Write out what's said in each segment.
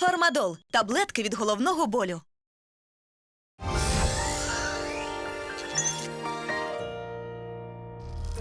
Фармадол таблетки від головного болю.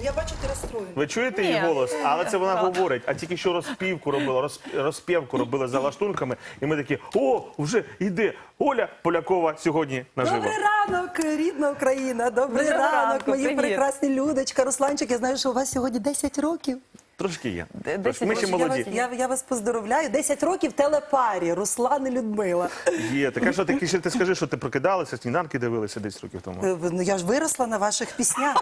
Я бачу, ти розстроєний. Ви чуєте Ні. її голос? Але це вона говорить. А тільки що розпівку робила, розп- розпівку робила за лаштунками, і ми такі: о, вже йде Оля Полякова сьогодні наживо. Добрий ранок, рідна Україна. Добрий Доброго ранок, ранку, мої привіт. прекрасні людочка. Русланчик, я знаю, що у вас сьогодні 10 років. Трошки є. Трошки. десять Ми ще молоді. вас, я, я вас поздоровляю. 10 років телепарі. Руслан і Людмила. Є. Так а що ти ще ти скажи, що ти прокидалася, сніданки дивилися 10 років тому. Е, Ну я ж виросла на ваших піснях.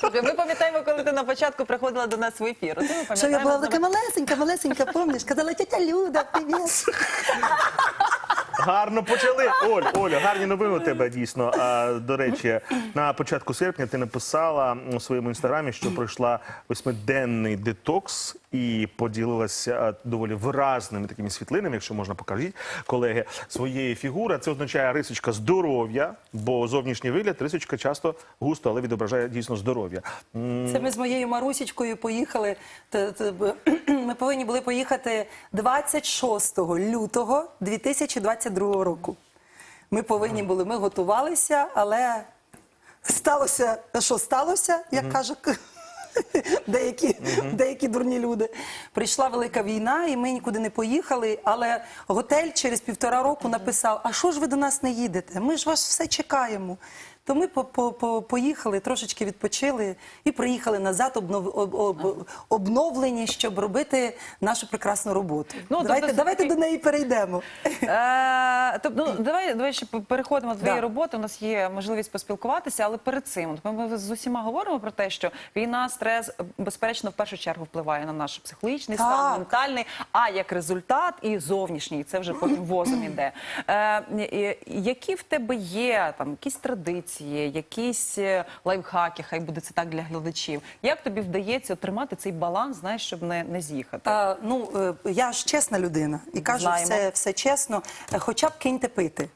Слухай, Ми пам'ятаємо, коли ти на початку приходила до нас в ефір. Оце ми Що я пам'ятаємо була така малесенька, малесенька, помніш? Казала, тетя Люда, привіт. Гарно почали. Оль, Оля, гарні новини у тебе дійсно. А, до речі, на початку серпня ти написала у своєму інстаграмі, що пройшла восьмиденний детокс і поділилася доволі виразними такими світлинами, якщо можна покажіть, колеги, своєї фігури. Це означає рисочка здоров'я, бо зовнішній вигляд рисочка часто густо, але відображає дійсно здоров'я. Це ми з моєю Марусічкою поїхали. Ми повинні були поїхати 26 лютого 2022 року. Ми повинні були, ми готувалися, але сталося, що сталося, як каже к- деякі, деякі дурні люди. Прийшла велика війна, і ми нікуди не поїхали. Але готель через півтора року написав: А що ж ви до нас не їдете? Ми ж вас все чекаємо. То ми по- по- по- поїхали, трошечки відпочили і приїхали назад, обнов, об, об- обновлені, щоб робити нашу прекрасну роботу. Ну, давайте, тобто давайте до неї перейдемо. Е, Тобто, ну давай, давай ще переходимо до твоєї Да. роботи. У нас є можливість поспілкуватися, але перед цим ми з усіма говоримо про те, що війна, стрес безперечно в першу чергу впливає на наш психологічний Так. стан, ментальний. А як результат і зовнішній, це вже потім возом іде. Е, які в тебе є там якісь традиції, якісь е, лайфхаки, хай буде це так для глядачів. Як тобі вдається тримати цей баланс, знаєш, щоб не, не з'їхати? А, ну, е, я ж чесна людина і кажу Знаємо. все, все чесно, Е, хоча б киньте пити.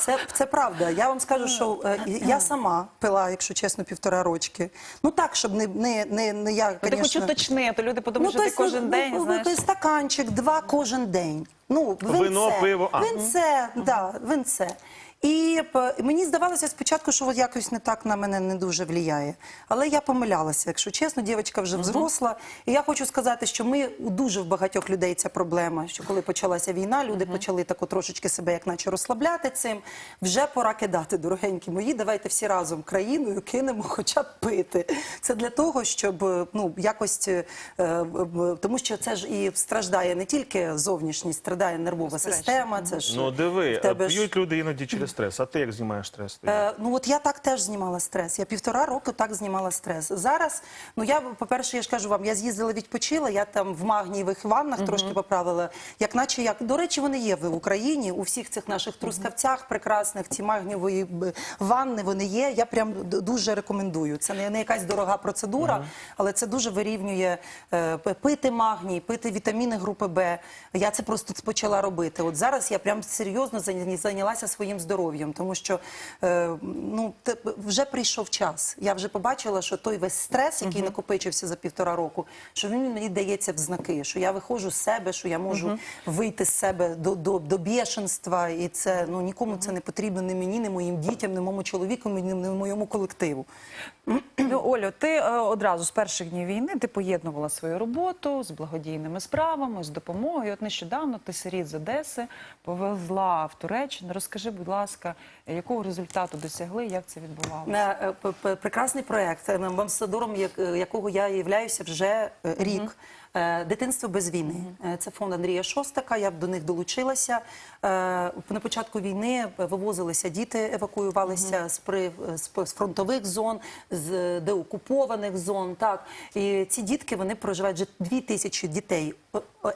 Це, це правда. Я вам скажу, що е, я сама пила, якщо чесно, півтора рочки. Ну так, щоб не, не, не, не я, Ну, ти хоч конечно... уточни, а то люди подумають, що ти тобто, кожен ну, день ну, знаєш. ну, Стаканчик, два кожен день. Ну, винце, Вино, пиво, а. Винце, да, винце. І мені здавалося спочатку, що от якось не так на мене не дуже влияє. Але я помилялася, якщо чесно, дівчинка вже взросла. І я хочу сказати, що ми у дуже в багатьох людей ця проблема. Що коли почалася війна, люди почали тако трошечки себе як наче розслабляти цим. Вже пора кидати, дорогенькі мої. Давайте всі разом країною кинемо, хоча б пити. Це для того, щоб е, ну якось е, е, тому, що це ж і страждає не тільки зовнішність, страдає нервова система. Це ж Ну диви, тебе ж- п'ють люди іноді через стрес. А ти як знімаєш стрес? Е, ну от я так теж знімала стрес. Я півтора року так знімала стрес. Зараз, ну я, по-перше, я ж кажу вам, я з'їздила, відпочила, я там в магнієвих ваннах трошки поправила. Як наче як, до речі, вони є в Україні, у всіх цих наших трускавцях прекрасних, ці магнієві ванни, вони є. Я прям дуже рекомендую. Це не, не якась дорога процедура, але це дуже вирівнює е, пити магній, пити вітаміни групи Б. Я це просто почала робити. От зараз я прям серйозно зайнялася своїм здоров'ям, тому що е, ну те- вже прийшов час. Я вже побачила, що той весь стрес, який накопичився за півтора року, що він мені дається в знаки, що я виходжу з себе, що я можу вийти з себе до, до, до бєшенства, і це ну нікому це не потрібно, ні мені, ні моїм дітям, ні моєму чоловіку, ні, ні моєму колективу. Ну, Олю, ти е, одразу з перших днів війни ти поєднувала свою роботу з благодійними справами, з допомогою. От нещодавно ти сиріт з Одеси повезла в Туреччину. Розкажи, будь ласка, якого результату досягли, як це відбувалося? Е, е, Прекрасний проект, е, амбасадором якого я являюся вже рік. Е, Дитинство без війни. Е, Це фонд Андрія Шостака. Я до них долучилася. Е, На початку війни вивозилися діти, евакуювалися з, при, з фронтових зон, з деокупованих зон. Так і ці дітки вони проживають вже дві тисячі дітей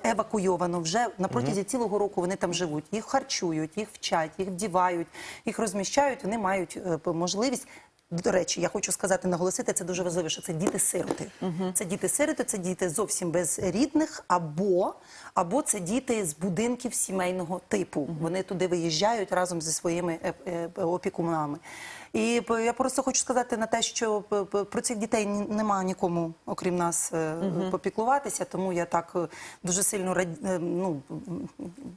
евакуйовано. Вже на протязі цілого року вони там живуть. Їх харчують, їх вчать, їх вдівають, їх розміщають. Вони мають можливість. До речі, я хочу сказати, наголосити, це дуже важливо, що це діти-сироти. Це діти-сироти, це діти зовсім без рідних, або, або це діти з будинків сімейного типу. Вони туди виїжджають разом зі своїми е, е, опікунами. І я просто хочу сказати на те, що про цих дітей ні- нема нікому, окрім нас, е, попіклуватися. Тому я так е, дуже сильно е, ну,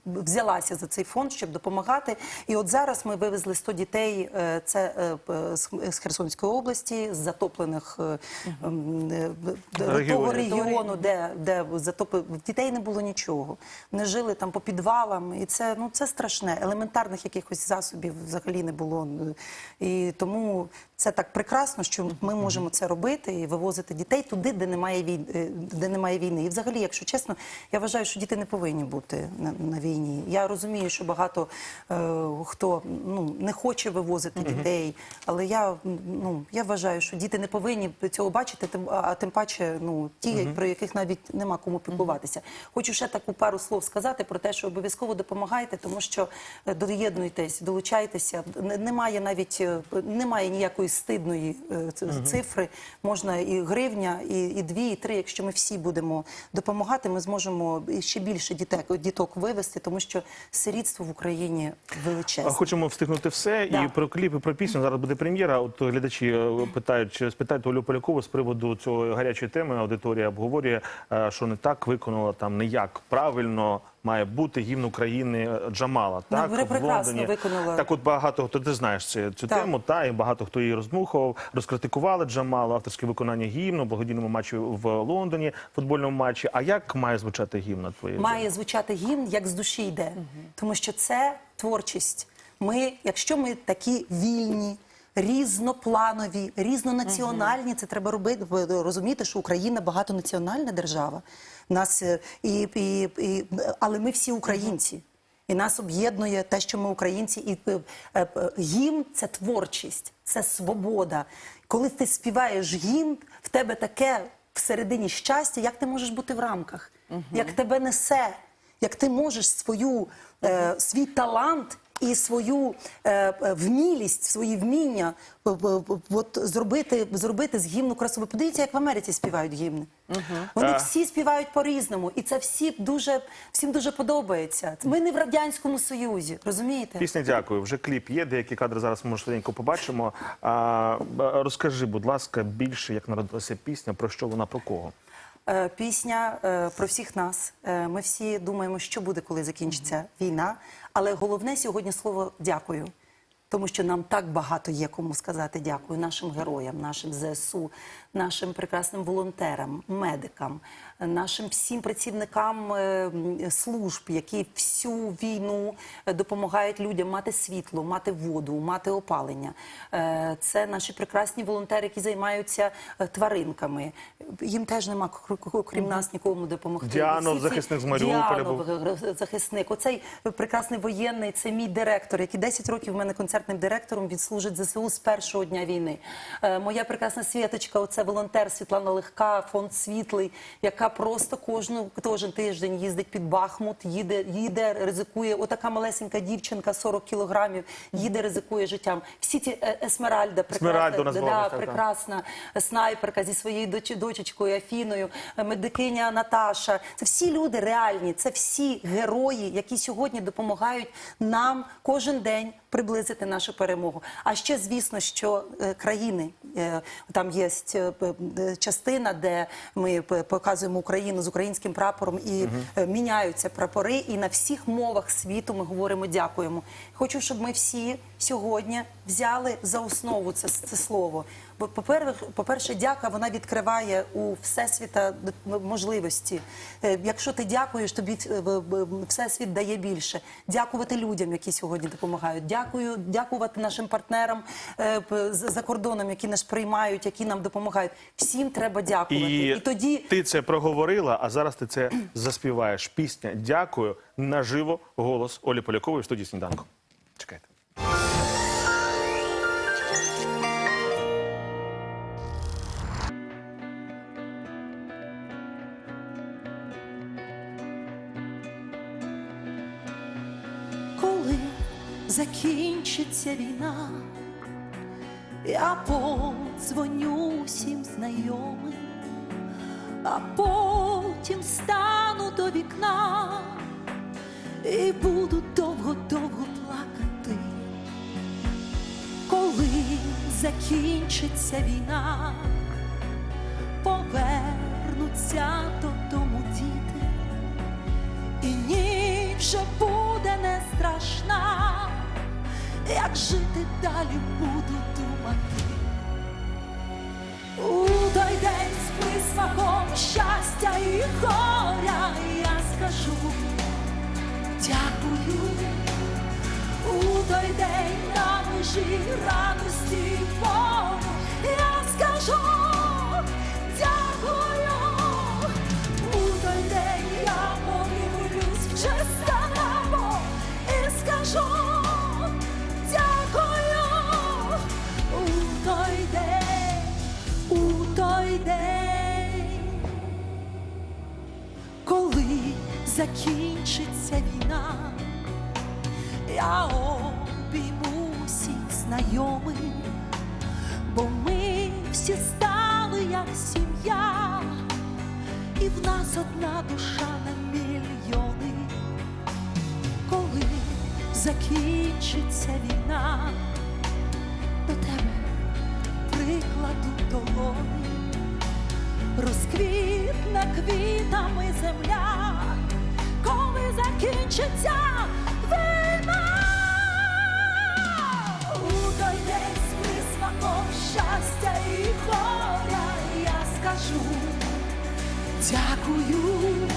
взялася за цей фонд, щоб допомагати. І от зараз ми вивезли 100 дітей. Це з Херсонської області, з затоплених д- того регіону, де, де затопи дітей не було нічого. Вони жили там по підвалам, і це ну це страшне. Елементарних якихось засобів взагалі не було. І тому це так прекрасно, що ми можемо це робити і вивозити дітей туди, де немає війни, де немає війни. І взагалі, якщо чесно, я вважаю, що діти не повинні бути на, на війні. Я розумію, що багато е, хто ну не хоче вивозити дітей, але я ну я вважаю, що діти не повинні цього бачити, тим- а тим паче, ну ті, про яких навіть нема кому піклуватися. Хочу ще таку пару слов сказати про те, що обов'язково допомагайте, тому що е, доєднуйтесь, долучайтеся. Немає навіть е, немає ніякої стидної е, цифри. Можна і гривня, і, і дві, і три. Якщо ми всі будемо допомагати, ми зможемо ще більше діток, діток вивести, тому що сирітство в Україні величезне. Хочемо встигнути все. Да. І про кліп, і про пісню. Зараз буде прем'єра. От глядачі е, питають, чи спитають Олю Полякову з приводу цього гарячої теми. Аудиторія обговорює, е, що не так виконала там, не як правильно має бути гімн України е, Джамала. Ну, Так, в Лондоні. виконала. Так, от багато хто ти знаєш цю, цю Так. тему, та і багато хто її роздмухував, розкритикували Джамалу, авторське виконання гімну, благодійному матчі в Лондоні, футбольному матчі. А як має звучати гімн на твоїй має звучати гімн, як з душі йде. Тому що це творчість. Ми, якщо ми такі вільні, різнопланові, різнонаціональні, це треба робити. ви розумієте, що Україна багатонаціональна держава. Нас е, і, і, і але ми всі українці. І нас об'єднує те, що ми українці, і е, е, гімн це творчість, це свобода. Коли ти співаєш гімн, в тебе таке всередині щастя, як ти можеш бути в рамках, як тебе несе, як ти можеш свою, е, свій талант і свою е, е, вмілість, свої вміння е, от, зробити, зробити з гімну красиво. Подивіться, як в Америці співають гімни. Вони Е. всі співають по-різному, і це всі дуже, всім дуже подобається. Ми не в Радянському Союзі, розумієте? Пісня дякую. Вже кліп є. Деякі кадри зараз ми швиденько побачимо. А, розкажи, будь ласка, більше, як народилася пісня, про що вона, про кого? Е, Пісня е, про всіх нас. Е, Ми всі думаємо, що буде, коли закінчиться війна. Але головне сьогодні слово дякую. Тому що нам так багато є кому сказати дякую нашим героям, нашим ЗСУ, нашим прекрасним волонтерам, медикам, нашим всім працівникам е, служб, які всю війну е, допомагають людям мати світло, мати воду, мати опалення. Е, Це наші прекрасні волонтери, які займаються тваринками. Їм теж нема кр- кр- крім нас нікому допомогти. Діано, захисник з Маріуполя Діано, був. захисник. Оцей прекрасний воєнний, це мій директор, який 10 років в мене концертним директором відслужить ЗСУ з першого дня війни. Е, моя прекрасна світочка, оце волонтер Світлана Легка, фонд світлий, яка просто кожну кожен тиждень їздить під Бахмут, їде, їде, ризикує. Отака малесенька дівчинка, 40 кілограмів, їде, ризикує життям. Всі ці е, Есмеральда, нас да, прекрасна снайперка зі своєю доч- дочечкою Афіною, медикиня Наташа. Це всі люди реальні, це всі герої, які сьогодні допомагають нам кожен день приблизити нашу перемогу. А ще звісно, що е, країни е, там є е, частина, де ми показуємо Україну з українським прапором і угу. міняються прапори. І на всіх мовах світу ми говоримо дякуємо. Хочу, щоб ми всі сьогодні взяли за основу це, це слово. Бо по-перше, дяка вона відкриває у всесвіта можливості. Е, Якщо ти дякуєш, тобі е, всесвіт дає більше. Дякувати людям, які сьогодні допомагають. Дякую, дякувати нашим партнерам е, за кордоном, які нас приймають, які нам допомагають. Всім треба дякувати. І, І тоді ти це проговорила, а зараз ти це заспіваєш. Пісня Дякую наживо голос Олі Полякової в студії сніданку. Чекайте. Закінчиться війна, я подзвоню всім знайомим, а потім стану до вікна і буду довго-довго плакати, коли закінчиться війна, повернуться додому діти, і ніч вже буде як жити далі буду думати. У той день з присмаком щастя і горя я скажу дякую. У той день на межі радості як сім'я, і в нас одна душа на мільйони. Коли закінчиться війна, до тебе прикладу долоні, розквітне квітами земля, коли закінчиться війна. У той день з скажу дякую.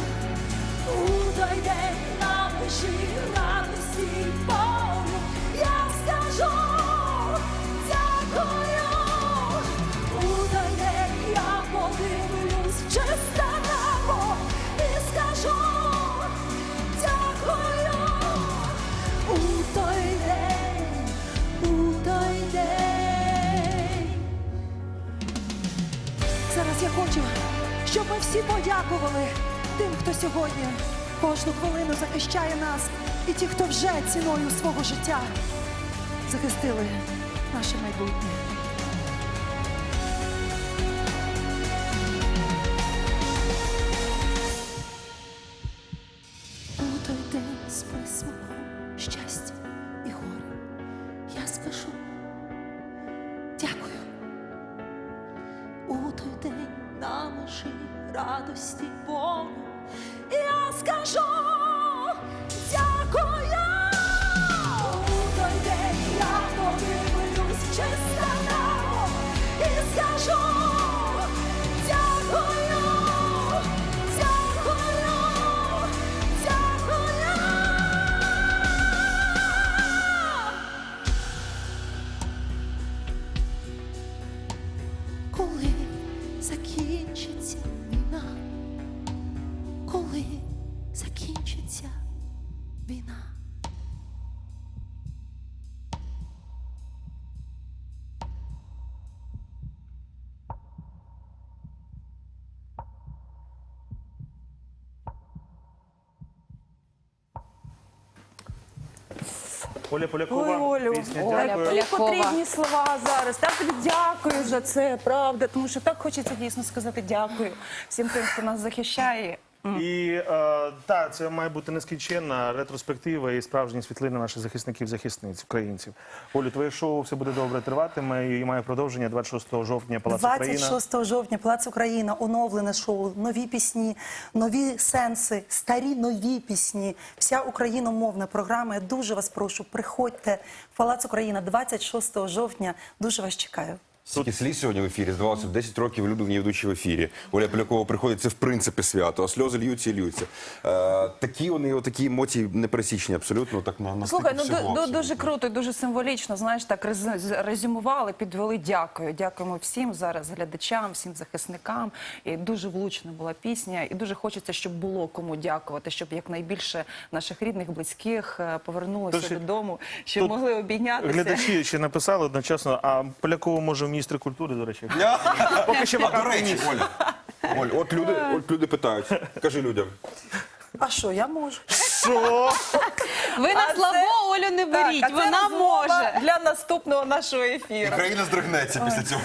У той день нам межі радості щоб ми всі подякували тим, хто сьогодні кожну хвилину захищає нас, і ті, хто вже ціною свого життя захистили наше майбутнє. У той день присмаком щастя і горе я скажу дякую. День на межі радості й я скажу дякую. У день я подивлюсь в чисте небо і скажу Оля Полякова, Ой, Олю, пісня Оля, потрібні слова зараз. Так тобі дякую за це, правда. Тому що так хочеться дійсно сказати дякую всім тим, хто нас захищає. І е, так, це має бути нескінченна ретроспектива і справжні світлини наших захисників, захисниць, українців. Олю, твоє шоу все буде добре триватиме і має продовження 26 жовтня Палац Україна. 26 жовтня Палац Україна, оновлене шоу, нові пісні, нові сенси, старі нові пісні. Вся україномовна програма. Я дуже вас прошу, приходьте в Палац Україна 26 жовтня. Дуже вас чекаю. Скільки сліз сьогодні в ефірі? Здавалося, 10 років люди в ній ведучі в ефірі. Оля Полякова приходить, це в принципі свято, а сльози льються і льються. Е, такі вони, такі емоції непересічні абсолютно. Так на, на Слухай, ну всього ду- дуже круто і дуже символічно. Знаєш, так рез- резюмували, підвели. Дякую. Дякуємо всім зараз глядачам, всім захисникам. І дуже влучна була пісня. І дуже хочеться, щоб було кому дякувати, щоб якнайбільше наших рідних, близьких е, повернулося Тож, додому, щоб тут могли обійнятися. Глядачі ще написали одночасно, а Полякову може в міністри культури, до речі. Поки А до речі. Оля, Оль, от люди, от люди питають. Кажи людям. А що, я можу? Що? Ви на слабо це- Олю не Так, беріть, а це вона розмова може. для наступного нашого ефіру. Країна здригнеться після цього.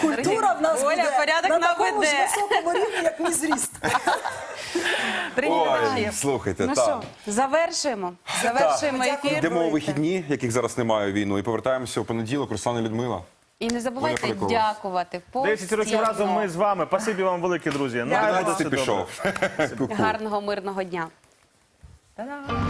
Культура в нас Оля, буде порядок на такому ж високому рівні, як мій зріст. Ой, слухайте, Ну так. що, завершуємо. Завершуємо Дякую. ефір. Йдемо у вихідні, яких зараз немає війну, і повертаємося у понеділок. Руслана Людмила. І не забувайте Полякова. дякувати. 10 років разом ми з вами. Спасибі вам велике, друзі. Буде 11 все добре. пішов. Гарного мирного дня. Та-дам!